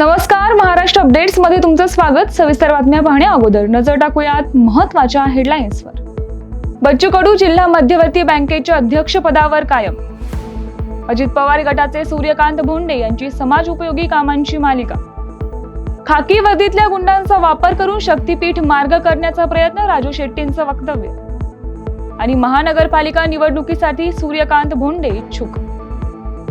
नमस्कार महाराष्ट्र अपडेट्समध्ये तुमचं स्वागत. सविस्तर बातम्या पाहण्या अगोदर. नजर टाकूयात महत्त्वाच्या हेडलाईन्सवर. बच्चू कडू जिल्हा मध्यवर्ती बँकेच्या अध्यक्षपदावर कायम. अजित पवार गटाचे सूर्यकांत भोंडे यांची समाज उपयोगी कामांची मालिका. खाकी वर्दीतल्या गुंडांचा वापर करून शक्तीपीठ मार्ग करण्याचा प्रयत्न राजू शेट्टींचं वक्तव्य. आणि महानगरपालिका निवडणुकीसाठी सूर्यकांत भोंडे इच्छुक.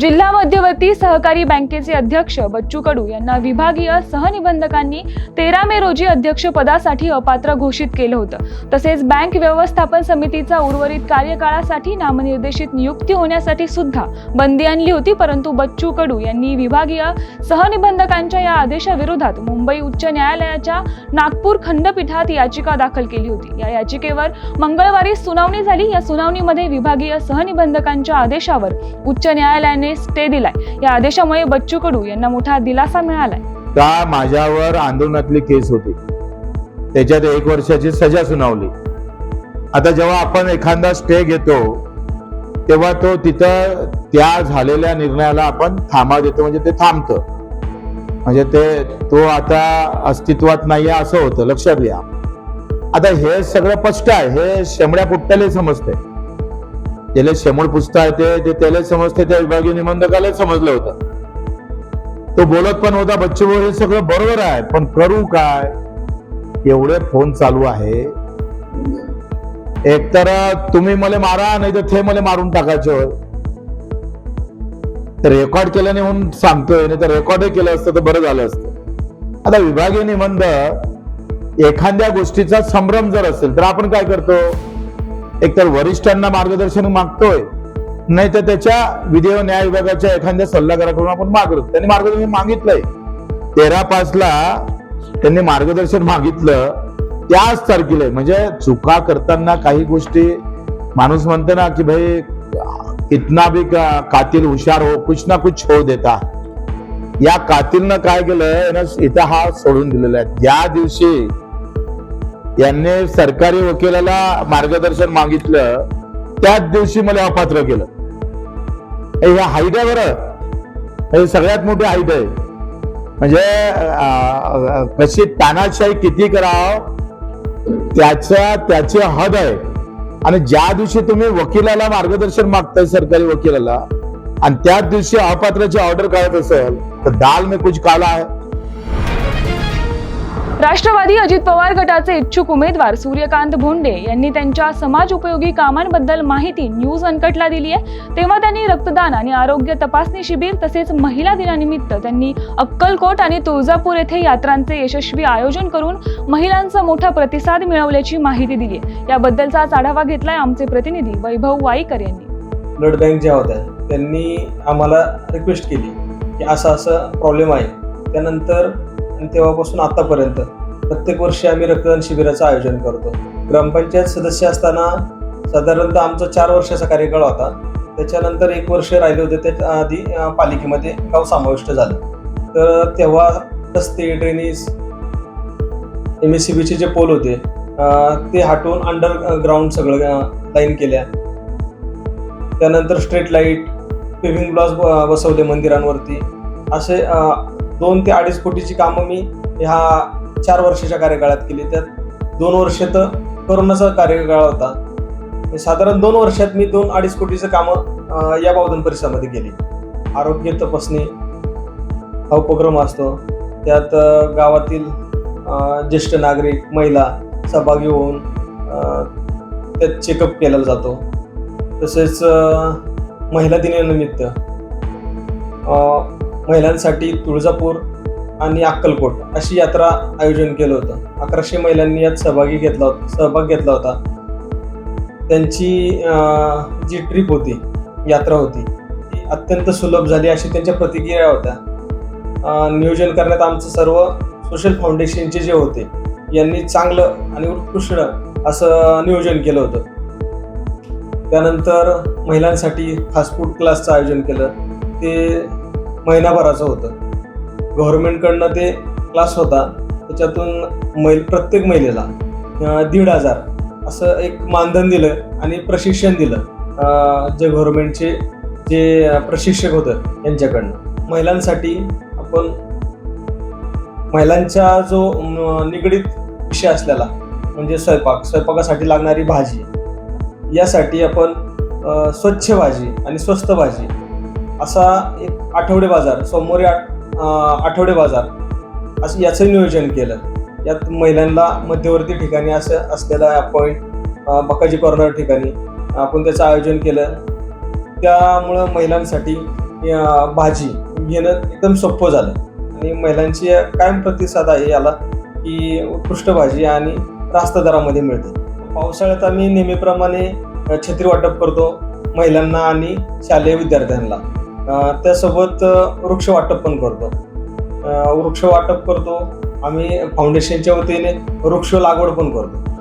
जिल्हा मध्यवर्ती सहकारी बँकेचे अध्यक्ष बच्चू कडू यांना विभागीय सहनिबंधकांनी तेरा मे रोजी अध्यक्षपदासाठी अपात्र घोषित केलं होतं. तसेच बँक व्यवस्थापन समितीचा उर्वरित कार्यकाळासाठी नामनिर्देशित नियुक्ती होण्यासाठी सुद्धा बंदी आणली होती परंतु बच्चू कडू यांनी विभागीय सहनिबंधकांच्या या आदेशाविरोधात मुंबई उच्च न्यायालयाच्या नागपूर खंडपीठात याचिका दाखल केली होती. या याचिकेवर मंगळवारी सुनावणी झाली. या सुनावणीमध्ये विभागीय सहनिबंधकांच्या आदेशावर उच्च न्यायालय न्यायालयाने स्टे दिलाय. या आदेशामुळे बच्चू कडू यांना मोठा दिलासा मिळालाय. का माझ्यावर आंदोलनातली केस होती. त्याच्यात एक वर्षाची सजा सुनावली. आता जेव्हा आपण एखादा स्टे घेतो तेव्हा तो तिथं त्या झालेल्या निर्णयाला आपण थांबा देतो म्हणजे ते थांबतं. म्हणजे ते तो आता अस्तित्वात नाही असं होतं लक्षात घ्या. आता हे सगळं स्पष्ट आहे हे शेमड्या पुट्ट्याला समजतंय. ज्याला शेमळ पुसता येते ते त्याला समजते त्या विभागीय निबंधकाला समजलं होतं. तो बोलत पण होता बच्चू हे सगळं बरोबर आहे पण करू काय? एवढे फोन चालू आहे. एकतर तुम्ही मला मारा नाही तर थे मला मारून टाकायचे होय. तर रेकॉर्ड केल्याने म्हणून सांगतोय नाही तर रेकॉर्डही केलं असतं तर बरं झालं असतं. आता विभागीय निबंध एखाद्या गोष्टीचा संभ्रम जर असेल तर आपण काय करतो? एकतर वरिष्ठांना मार्गदर्शन मागतोय नाही तर त्याच्या विधेय न्याय विभागाच्या एखाद्या सल्लागाराकडून आपण मागतो त्यांनी मार्गदर्शन मागितलंय. तेरा पाच ला त्यांनी मार्गदर्शन मागितलं त्याच तारखेला म्हणजे चुका करताना काही गोष्टी माणूस म्हणते ना की भाई इतना भी का- कातील हुशार हो कुछ ना कुछ हो देता. या कातीलनं काय केलं इथं हा सोडून दिलेला आहे. ज्या दिवशी यांनी सरकारी वकिलाला मार्गदर्शन मागितलं त्याच दिवशी मला अपात्र केलं. हे ह्या हाईट आहे बरं हे सगळ्यात मोठी हाईट आहे म्हणजे कशी तानाशाही किती कराव त्याच्या त्याची हद आहे. आणि ज्या दिवशी तुम्ही वकिलाला मार्गदर्शन मागताय सरकारी वकिलाला आणि त्याच दिवशी अपात्राची ऑर्डर काढत असेल तर दाल में कुछ काला आहे राष्ट्रवादी अजित पवार गटाचे इच्छुक उमेदवार सूर्यकांत भोंडे यांनी त्यांच्या समाज उपयोगी कामांबद्दल माहिती न्यूज अनकटला दिली आहे. तेव्हा त्यांनी रक्तदान आणि आरोग्य तपासणी शिबिर तसेच महिला दिनानिमित्त त्यांनी अक्कलकोट आणि तुळजापूर येथे यात्रांचे यशस्वी आयोजन करून महिलांचा मोठा प्रतिसाद मिळवल्याची माहिती दिली आहे. याबद्दलचा आढावा घेतलाय आमचे प्रतिनिधी वैभव वाईकर यांनी. ब्लड बँक ज्या होत्या त्यांनी आम्हाला रिक्वेस्ट केली की असं असं प्रॉब्लेम आहे. त्यानंतर आणि तेव्हापासून आतापर्यंत प्रत्येक वर्षी आम्ही रक्तदान शिबिराचं आयोजन करतो. ग्रामपंचायत सदस्य असताना साधारणतः आमचा चार वर्षाचा कार्यकाळ होता. त्याच्यानंतर एक वर्ष राहिले होते. त्याच्या आधी पालिकेमध्ये गाव समाविष्ट झालं. तर तेव्हा रस्ते ड्रेनेज एम एस सी बीचे जे पोल होते ते हटवून अंडरग्राऊंड सगळं लाईन केल्या. त्यानंतर स्ट्रीट लाइट पेव्हिंग ब्लॉक्स बसवले मंदिरांवरती. असे दोन ते अडीच कोटीची कामं मी ह्या चार वर्षाच्या कार्यकाळात केली. त्यात दोन वर्ष तर करोनाचा कार्यकाळ होता. साधारण दोन वर्षात मी दोन अडीच कोटीचं कामं या बावधन परिसरामध्ये केली. आरोग्य तपासणी हा उपक्रम असतो. त्यात गावातील ज्येष्ठ नागरिक महिला सहभागी होऊन त्यात चेकअप केला जातो. तसेच महिला दिनानिमित्त महिलांसाठी तुळजापूर आणि अक्कलकोट अशी यात्रा आयोजन केलं होतं. अकराशे महिलांनी यात सहभागी घेतला होता सहभाग घेतला होता. त्यांची जी ट्रिप होती यात्रा होती ती अत्यंत सुलभ झाली अशी त्यांच्या प्रतिक्रिया होत्या. नियोजन करण्यात आमचं सर्व सोशल फाउंडेशनचे जे होते यांनी चांगलं आणि उत्कृष्ट असं नियोजन केलं होतं. त्यानंतर महिलांसाठी फास्ट फूड क्लासचं आयोजन केलं. ते महिनाभराचं होतं. गव्हर्नमेंटकडनं ते क्लास होता. त्याच्यातून मैल प्रत्येक महिलेला दीड हजार असं एक मानधन दिलं आणि प्रशिक्षण दिलं. जे गव्हर्नमेंटचे जे प्रशिक्षक होतं यांच्याकडनं. महिलांसाठी आपण महिलांचा जो निगडीत विषय असलेला म्हणजे स्वयंपाक स्वयंपाकासाठी लागणारी भाजी यासाठी आपण स्वच्छ भाजी आणि स्वस्त भाजी असा एक आठवडे बाजार सोमवारी आठ आठवडे बाजार असं याचं नियोजन केलं. यात महिलांना मध्यवर्ती ठिकाणी असं असलेला पॉईंट बकाजी कॉर्नर ठिकाणी आपण त्याचं आयोजन केलं. त्यामुळं महिलांसाठी भाजी घेणं एकदम सोपं झालं. आणि महिलांची कायम प्रतिसाद आहे याला की उत्कृष्ट भाजी आणि रास्त दरामध्ये मिळते. पावसाळ्यात आम्ही नेहमीप्रमाणे छत्री वाटप करतो महिलांना आणि शालेय विद्यार्थ्यांना. त्यासोबत वृक्ष वाटप पण करतो. वृक्ष वाटप करतो. आम्ही फाउंडेशनच्या वतीने वृक्ष लागवड पण करतो.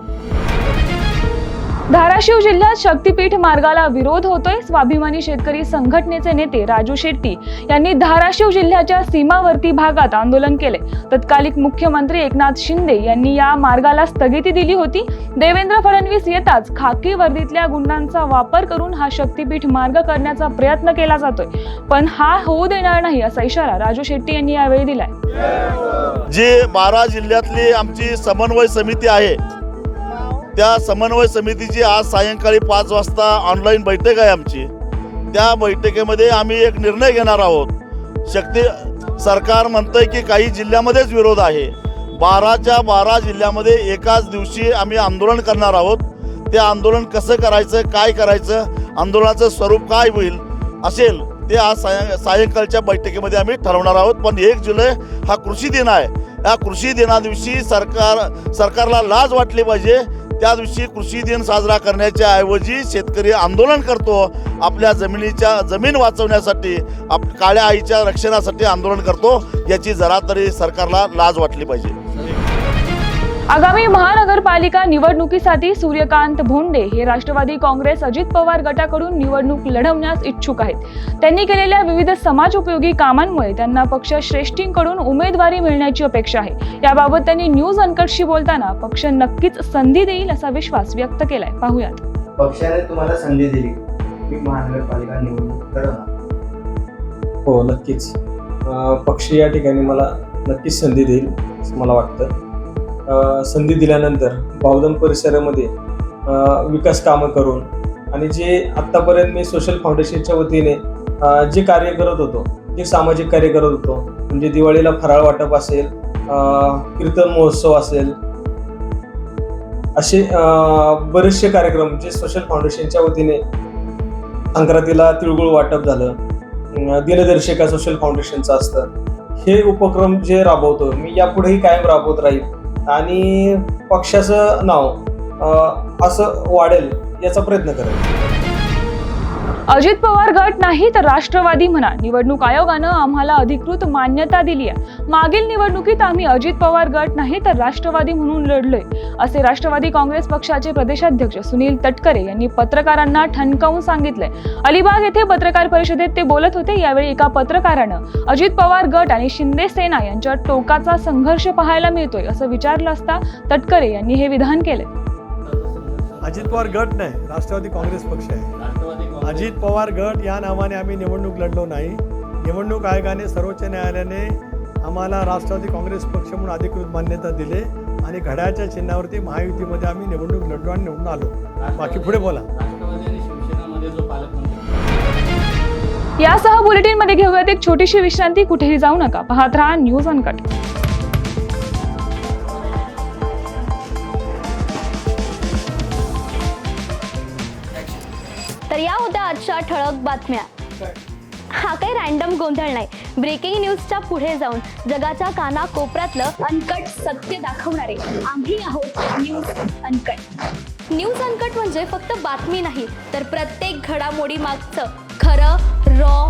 धाराशिव जिल्ह्यात शक्तीपीठ मार्गाला विरोध होतोय. स्वाभिमानी शेतकरी संघटनेचे नेते राजू शेट्टी यांनी धाराशिव जिल्ह्याच्या सीमावर्ती भागात आंदोलन केले. तत्कालिक मुख्यमंत्री एकनाथ शिंदे यांनी या मार्गाला स्थगिती दिली होती. देवेंद्र फडणवीस येताच खाकी वर्दीतल्या गुंडांचा वापर करून हा शक्तीपीठ मार्ग करण्याचा प्रयत्न केला जातोय. पण हा होऊ देणार नाही असा इशारा राजू शेट्टी यांनी यावेळी दिलाय. जी बारा जिल्ह्यातली आमची समन्वय समिती आहे त्या समन्वय समितीची आज सायंकाळी पाच वाजता ऑनलाईन बैठक आहे आमची. त्या बैठकीमध्ये आम्ही एक निर्णय घेणार आहोत. शक्ती सरकार म्हणतंय की काही जिल्ह्यामध्येच विरोध आहे. बाराच्या बारा जिल्ह्यामध्ये एकाच दिवशी आम्ही आंदोलन करणार आहोत. ते आंदोलन कसं करायचं काय करायचं आंदोलनाचं स्वरूप काय होईल असेल ते आज सायं सायंकाळच्या बैठकीमध्ये आम्ही ठरवणार आहोत. पण एक जुलै हा कृषी दिन आहे. या कृषी दिनादिवशी सरकार सरकारला लाज वाटली पाहिजे. त्या दिवशी कृषी दिन साजरा करण्याच्या ऐवजी शेतकरी आंदोलन करतो. आपल्या जमिनीच्या जमीन वाचवण्यासाठी आप काळ्या आईच्या रक्षणासाठी आंदोलन करतो. याची जरा तरी सरकारला लाज वाटली पाहिजे. आगामी महानगरपालिका निवडणुकीसाठी सूर्यकांत भोंडे हे राष्ट्रवादी काँग्रेस अजित पवार गटाकडून निवडणूक लढवण्यास इच्छुक आहेत. त्यांनी केलेल्या विविध समाजोपयोगी कामांमुळे त्यांना पक्ष श्रेष्ठींकडून उमेदवारी मिळण्याची अपेक्षा आहे. याबाबत त्यांनी न्यूज अनकटशी बोलताना पक्ष नक्कीच संधी देईल असा विश्वास व्यक्त केलाय. पाहुयात. पक्षाने तुम्हाला संधी दिली. मी महानगरपालिका निवडणूक लढवणार हो नक्कीच. अ, पक्ष या ठिकाणी मला नक्कीच संधी देईल असं मला वाटतं. संधी दिल्यानंतर भावधन परिसरामध्ये विकास कामं करून आणि जे आत्तापर्यंत मी सोशल फाउंडेशनच्या वतीने जे कार्य करत होतो जे सामाजिक कार्य करत होतो म्हणजे दिवाळीला फराळ वाटप असेल कीर्तन महोत्सव असेल असे बरेचसे कार्यक्रम जे सोशल फाउंडेशनच्या वतीने संक्रांतीला तिळगुळ वाटप झालं दिनदर्शिका सोशल फाउंडेशनचं असतं हे उपक्रम जे राबवतो मी यापुढेही कायम राबवत राहील आणि पक्षाचं नाव असं वाढेल याचा प्रयत्न करेल. अजित पवार गट नाही तर राष्ट्रवादी म्हणा. निवडणूक आयोगानं आम्हाला अधिकृत मान्यता दिली आहे मागील निवडणुकीत आम्ही अजित पवार गट नाही तर राष्ट्रवादी म्हणून लढलोय असे राष्ट्रवादी काँग्रेस पक्षाचे प्रदेशाध्यक्ष सुनील तटकरे यांनी पत्रकारांना ठणकावून सांगितलंय. अलिबाग येथे पत्रकार परिषदेत ते बोलत होते यावेळी एका पत्रकारानं अजित पवार गट आणि शिंदे सेना यांच्या टोकाचा संघर्ष पाहायला मिळतोय असं विचारलं असता तटकरे यांनी हे विधान केलंय. अजित पवार गट नाही राष्ट्रवादी काँग्रेस पक्ष आहे. अजित पवार गट या नावाने आम्ही निवडणूक लढलो नाही. निवडणूक आयोगाने सर्वोच्च न्यायालयाने आम्हाला राष्ट्रवादी काँग्रेस पक्ष म्हणून अधिकृत मान्यता दिली आणि घड्याळच्या चिन्हावरती महायुतीमध्ये आम्ही निवडणूक लढलो आणि निवडून आलो. बाकी पुढे बोला. यासह बुलेटिनमध्ये घेऊयात एक छोटीशी विश्रांती. कुठेही जाऊ नका. पाहत राहा न्यूज अनकट. तर आजच्या ठळक बातम्या. हा काही रॅन्डम गोंधळ नाही. ब्रेकिंग न्यूजच्या पुढे जाऊन जगाच्या काना कोपऱ्यातलं अनकट सत्य दाखवणारे आम्ही आहोत न्यूज अनकट न्यूज अनकट म्हणजे फक्त बातमी नाही तर प्रत्येक घडामोडी मागचं खरं raw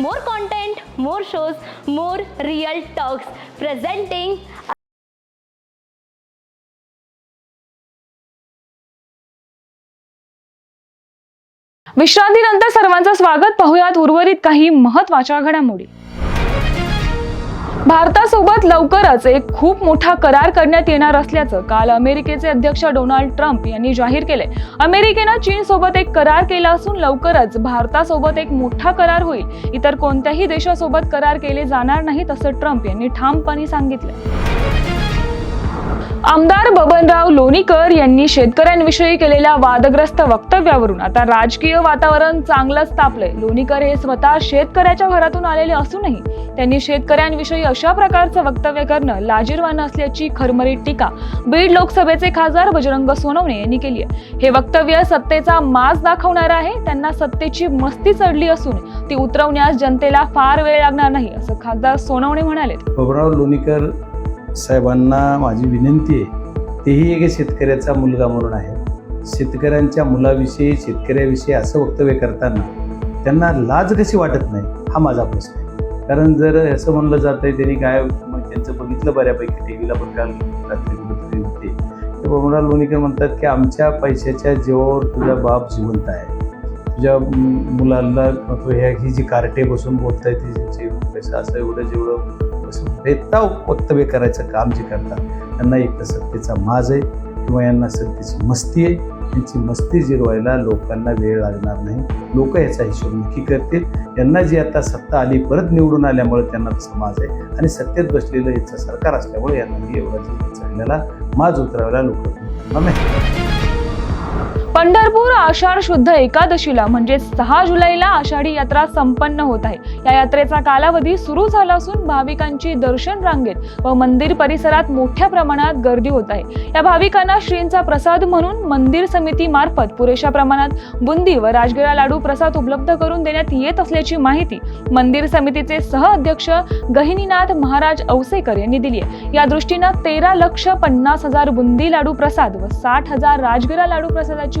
More content more shows more real talks presenting विश्रांतीनंतर सर्वांचं स्वागत. पाहुयात उर्वरित काही महत्त्वाच्या घडामोडी. भारतासोबत लवकरच एक खूप मोठा करार करण्यात येणार असल्याचं काल अमेरिकेचे अध्यक्ष डोनाल्ड ट्रम्प यांनी जाहीर केले अमेरिकेनं चीन सोबत एक करार केला असून लवकरच भारतासोबत एक मोठा करार होईल. इतर कोणत्याही देशासोबत करार केले जाणार नाहीत असं ट्रम्प यांनी ठामपणे सांगितलं आमदार बबनराव लोणीकर यांनी शेतकऱ्यांविषयी केलेल्या वादग्रस्त वक्तव्यावरून आता राजकीय वातावरण चांगलंच तापलंय. लोणीकर हे स्वतः शेतकऱ्याच्या घरातून आलेले असूनही त्यांनी शेतकऱ्यांविषयी अशा प्रकारचं वक्तव्य करणं लाजीरवानं असल्याची खरमरीत टीका बीड लोकसभेचे खासदार बजरंग सोनवणे यांनी केली आहे. हे वक्तव्य सत्तेचा माज दाखवणार आहे. त्यांना सत्तेची मस्ती चढली असून ती उतरवण्यास जनतेला फार वेळ लागणार नाही असं खासदार सोनवणे म्हणाले बबनराव लोणीकर साहेबांना माझी विनंती आहे तेही एक शेतकऱ्याचा मुलगा म्हणून आहे. शेतकऱ्यांच्या मुलाविषयी शेतकऱ्याविषयी असं वक्तव्य करताना त्यांना लाज कशी वाटत नाही हा माझा प्रश्न आहे. कारण जर असं म्हणलं जातं आहे त्यांनी काय मग त्यांचं बघितलं बऱ्यापैकी टी व्हीला पण काल रात्री कुठेतरी होते. तर लोणीकर म्हणतात की आमच्या पैशाच्या जीवावर तुझा बाप जिवंत आहे. तुझ्या मुलाला ह्या ही जी कार्टे बसून बोलताय ती पैसा असं एवढं जेवढं असं वक्तव्य करायचं काम जे करतात त्यांना एक तर सत्तेचा माज आहे किंवा यांना सत्तेची मस्ती आहे. यांची मस्ती जिरवायला लोकांना वेळ लागणार नाही. लोक याचा हिशोब नक्की करतील. यांना जी आता सत्ता आली परत निवडून आल्यामुळे त्यांना तसा माज आहे. आणि सत्तेत बसलेलं याचं सरकार असल्यामुळे यांना एवढा जी माज उतरवायला लोक पंढरपूर आषाढ शुद्ध एकादशीला म्हणजे सहा जुलैला आषाढी यात्रा संपन्न होत आहे. या यात्रेचा कालावधी सुरू झाला असून भाविकांची दर्शन रांगेत व मंदिर परिसरात मोठ्या प्रमाणात गर्दी होत आहे. या भाविकांना श्रींचा प्रसाद म्हणून मंदिर समिती मार्फत पुरेशा प्रमाणात बुंदी व राजगिरा लाडू प्रसाद उपलब्ध करून देण्यात येत असल्याची माहिती मंदिर समितीचे सह अध्यक्ष गहिनीनाथ महाराज औसेकर यांनी दिली आहे. या दृष्टीनं तेरा लक्ष पन्नास हजार बुंदी लाडू प्रसाद व साठ हजार राजगिरा लाडू प्रसादाची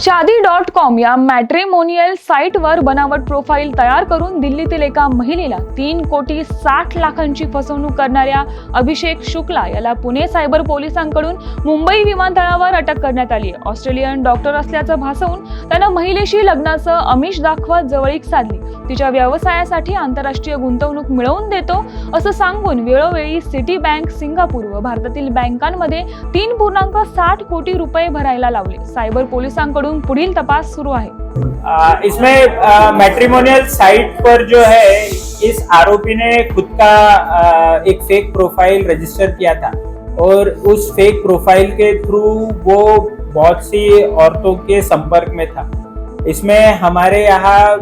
शादी डॉट कॉम या मॅट्रेमोनियल साईटवर बनावट प्रोफाईल तयार करून दिल्लीतील एका महिलेला तीन कोटी साठ लाखांची फसवणूक करणाऱ्या अभिषेक शुक्ला याला पुणे सायबर पोलिसांकडून मुंबई विमानतळावर अटक करण्यात आली. आहे ऑस्ट्रेलियन डॉक्टर असल्याचं भासवून त्यानं महिलेशी लग्नाचं अमिष दाखवत जवळीक साधली. तिच्या व्यवसायासाठी आंतरराष्ट्रीय गुंतवणूक मिळवून देतो असं सांगून वेळोवेळी सिटी बँक सिंगापूर व भारतातील बँकांमध्ये तीन पूर्णांक साठ कोटी रुपये भरायला लावले. सायबर पोलिसांकडून पुढील तपास सुरू आहे. इसमें मैट्रिमोनियल साइट पर जो है, इस आरोपी ने खुद का एक फेक प्रोफ़ाइल रजिस्टर किया था और उस फेक प्रोफ़ाइल के थ्रू वो बहुत सी औरतों के संपर्क में था। इसमें हमारे यहाँ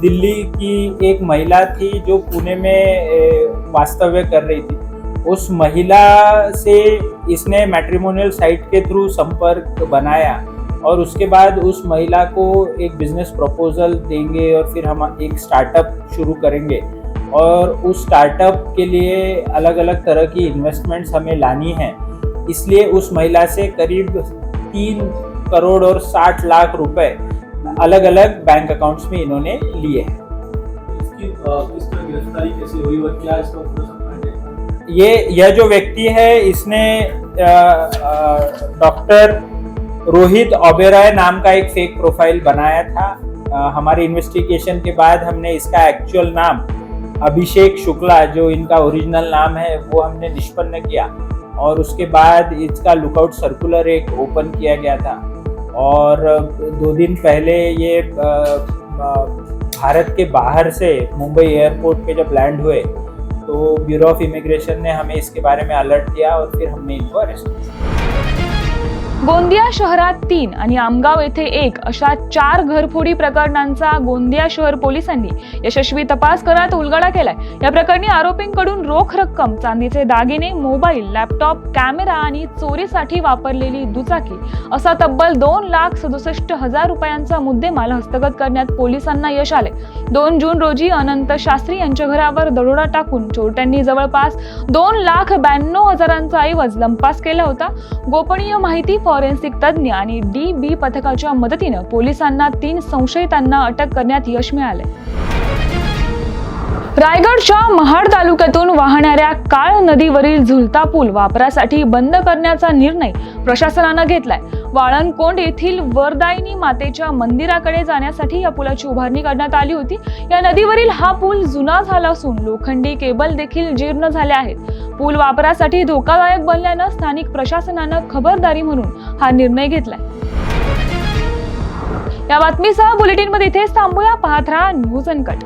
दिल्ली की एक महिला थी जो पुणे में वास्तव्य कर रही थी। उस महिला से इसने मैट्रिमोनियल साइट के थ्रू संपर्क बनाया। और उसके बाद उस महिला को एक बिज़नेस प्रपोजल देंगे और फिर हम एक स्टार्टअप शुरू करेंगे। और उस स्टार्टअप के लिए अलग अलग तरह की इन्वेस्टमेंट्स हमें लानी है। इसलिए उस महिला से करीब तीन करोड़ और साठ लाख रुपए अलग अलग बैंक अकाउंट्स में इन्होंने लिए हैं। ये यह जो व्यक्ति है इसने डॉक्टर रोहित ओबेरॉय नाम का एक फेक प्रोफ़ाइल बनाया था। हमारी इन्वेस्टिगेशन के बाद हमने इसका एक्चुअल नाम, अभिषेक शुक्ला, जो इनका ओरिजिनल नाम है, वो हमने निष्पन्न किया। और उसके बाद इसका लुकआउट सर्कुलर एक ओपन किया गया था। और दो दिन पहले ये भारत के बाहर से मुंबई एयरपोर्ट पे जब लैंड हुए तो ब्यूरो ऑफ़ इमिग्रेशन ने हमें इसके बारे में अलर्ट दिया और फिर हमने इनको अरेस्ट किया। गोंदिया शहरात तीन आणि आमगाव येथे एक अशा चार घरफोडी प्रकरणांचा गोंदिया शहर पोलिसांनी यशस्वी तपास करत उलगडा केलाय. या प्रकरणी आरोपींकडून रोख रक्कम चांदीचे दागिने मोबाईल लॅपटॉप कॅमेरा आणि चोरीसाठी वापरलेली दुचाकी असा तब्बल दोन लाख सदुसष्ट हजार रुपयांचा मुद्देमाल हस्तगत करण्यात पोलिसांना यश आले दोन जून रोजी अनंत शास्त्री यांच्या घरावर दरोडा टाकून चोरट्यांनी जवळपास दोन लाख ब्याण्णव हजारांचा ऐवज लंपास केला होता. गोपनीय माहिती फॉरेन्सिक तज्ज्ञ आणि डी बी पथकाच्या मदतीनं पोलिसांना तीन संशयितांना अटक करण्यात यश मिळाले रायगडच्या महाड तालुक्यातून वाहणाऱ्या काळ नदीवरील झुलता पूल वापरासाठी बंद करण्याचा निर्णय प्रशासनानं घेतलाय. वाळणकोंड येथील वरदायिनी मातेच्या मंदिराकडे जाण्यासाठी या पुलाची उभारणी करण्यात आली होती. या नदीवरील हा पूल जुना झाला असून लोखंडी केबल देखील जीर्ण झाल्या आहेत. पूल वापरासाठी धोकादायक बनल्यानं स्थानिक प्रशासनानं खबरदारी म्हणून हा निर्णय घेतलाय. या बातमीसह बुलेटिनमध्ये इथेच थांबूया. पाहत राहा न्यूज अनकट.